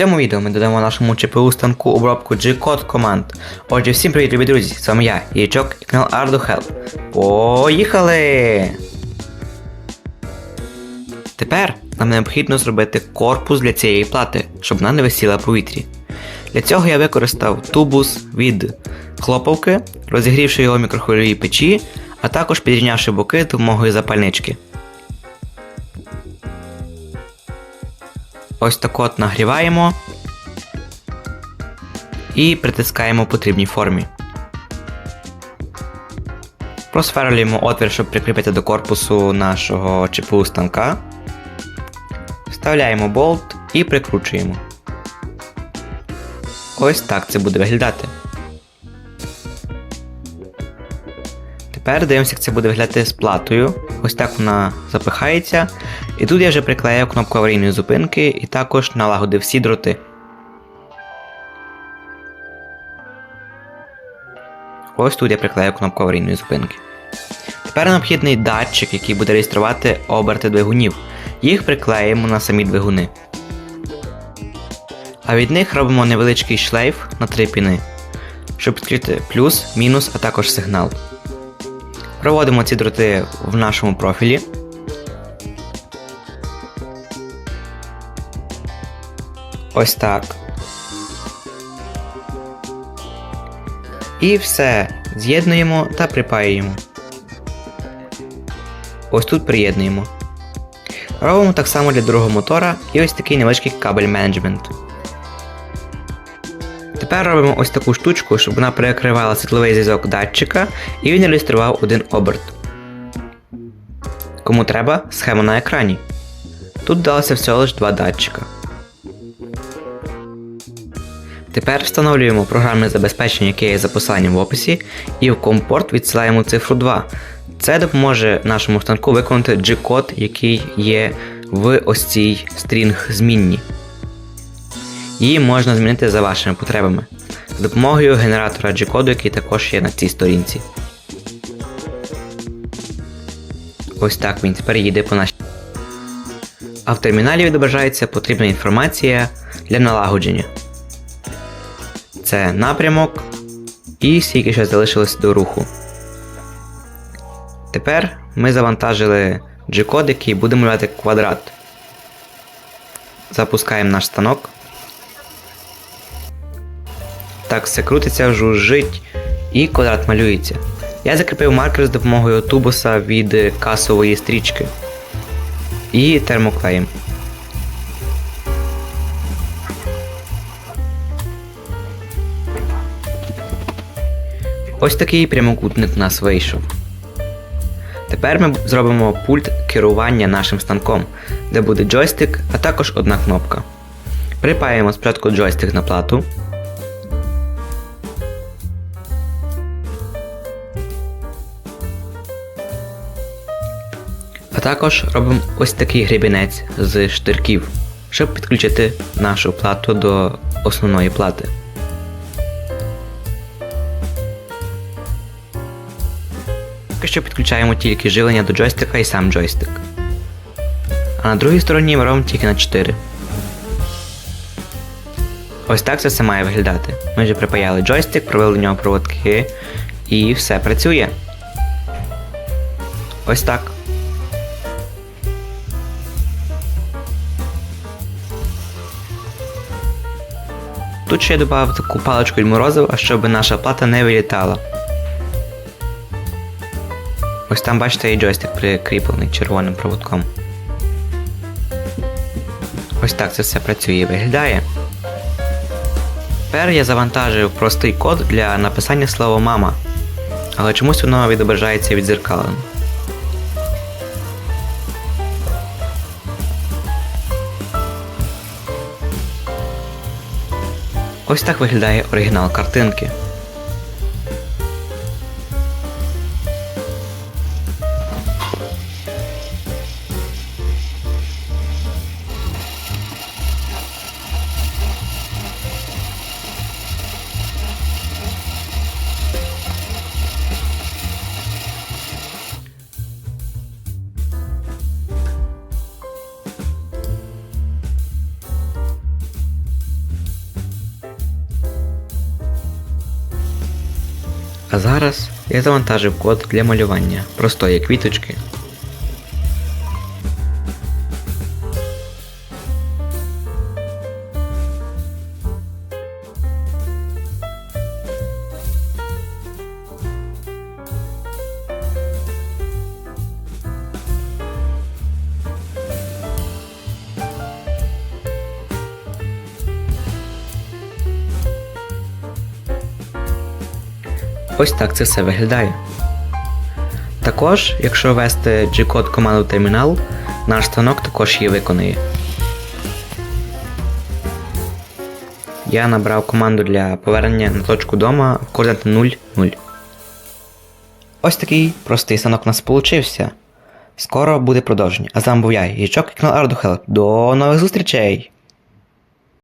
цьому відео ми додамо нашому ЧПУ станку обробку G-Code команд. Отже, всім привіт, любі друзі! З вами я, Ячок і канал ArduHelp. Поїхали! Тепер нам необхідно зробити корпус для цієї плати, щоб вона не висіла в повітрі. Для цього я використав тубус від хлопавки, розігрівши його в мікрохвильовій печі, а також підрівнявши боки допомогою запальнички. Ось так от нагріваємо і притискаємо в потрібній формі. Просверлюємо отвір, щоб прикріпити до корпусу нашого ЧПУ станка. Вставляємо болт і прикручуємо. Ось так це буде виглядати. Тепер дивимося, як це буде виглядати з платою. Ось так вона запихається. І тут я вже приклеїв кнопку аварійної зупинки і також налагодив всі дроти. Ось тут я приклеїв кнопку аварійної зупинки. Тепер необхідний датчик, який буде реєструвати оберти двигунів. Їх приклеїмо на самі двигуни. А від них робимо невеличкий шлейф на три піни, щоб відкрити плюс, мінус, а також сигнал. Проводимо ці дроти в нашому профілі. Ось так. І все. З'єднуємо та припаюємо. Ось тут приєднуємо. Робимо так само для другого мотора і ось такий невеличкий кабель менеджмент. Тепер робимо ось таку штучку, щоб вона перекривала світловий зв'язок датчика і він реєстрував один оберт. Кому треба, схема на екрані. Тут далося всього лише два датчика. Тепер встановлюємо програмне забезпечення, яке є за посиланням в описі, і в компорт відсилаємо цифру 2. Це допоможе нашому станку виконати G-код, який є в ось цій стрінг змінні. Її можна змінити за вашими потребами з допомогою генератора G-коду, який також є на цій сторінці. Ось так він тепер їде по нашій. А в терміналі відображається потрібна інформація для налагодження. Це напрямок і скільки ще залишилось до руху. Тепер ми завантажили G-код, який буде малювати квадрат. Запускаємо наш станок. Так все крутиться, жужжить і квадрат малюється. Я закріпив маркер з допомогою тубуса від касової стрічки і термоклеєм. Ось такий прямокутник у нас вийшов. Тепер ми зробимо пульт керування нашим станком, де буде джойстик, а також одна кнопка. Припаємо спочатку джойстик на плату. А також робимо ось такий гребінець з штирків, щоб підключити нашу плату до основної плати. Поки що підключаємо тільки живлення до джойстика і сам джойстик. А на другій стороні ми робимо тільки на 4. Ось так це все має виглядати. Ми вже припаяли джойстик, провели до нього проводки і все працює. Ось так. Тут ще я додав таку паличку від морозива, щоб наша плата не вилітала. Ось там бачите і джойстик прикріплений червоним проводком. Ось так це все працює і виглядає. Тепер я завантажив простий код для написання слова мама, але чомусь воно відображається від відзеркалено. Ось так виглядає оригінал картинки. А зараз я завантажив код для малювання простої квіточки. Ось так це все виглядає. Також, якщо ввести G-код команду термінал, наш станок також її виконує. Я набрав команду для повернення на точку дома в координати 0, 0. Ось такий простий станок у нас получився. Скоро буде продовження. А з вами був я, Ячок і канал Ardухелп. До нових зустрічей!